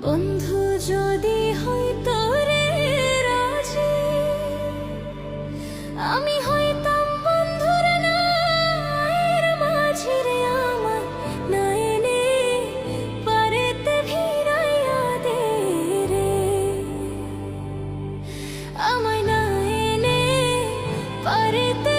বন্ধু, যদি হয়তো রে রাজি, আমি হইতাম বন্ধুর নায়ের মাঝে আমার নায়নে, পারেতে ভিড়াইয়া দে রে আমায় নায়নে, পারেতে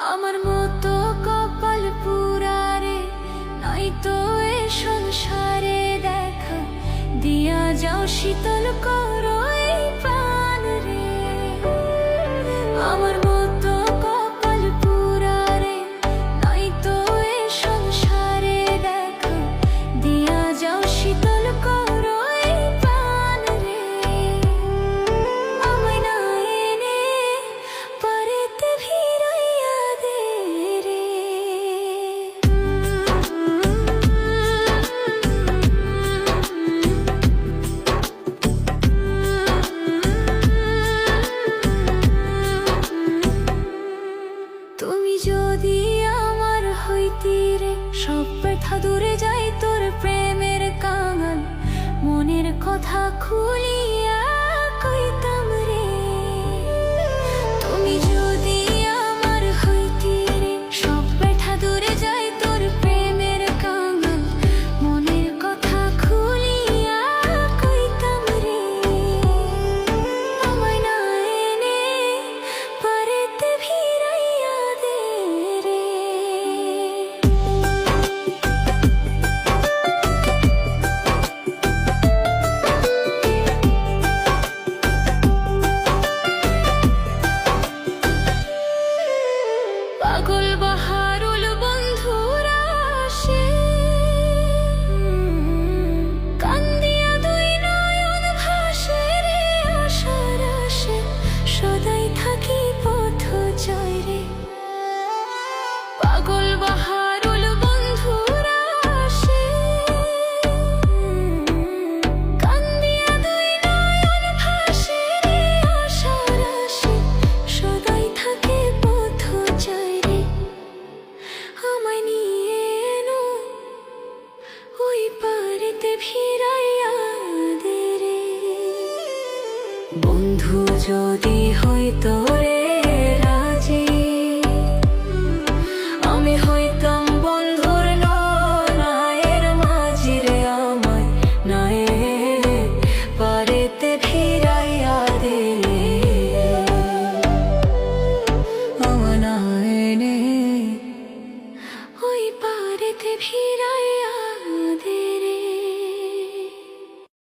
আমার মতো কপাল পুরারে নাই তো এ সংসারে দেখা। দিয়া যাও শীতল করো পান রে। আমার তুমি যদি আমার হইতি রে, সব ব্যথা দূরে যাই তোর প্রেমের কাঙাল। মনের কথা খুলি kulba বন্ধু যদি হয়তো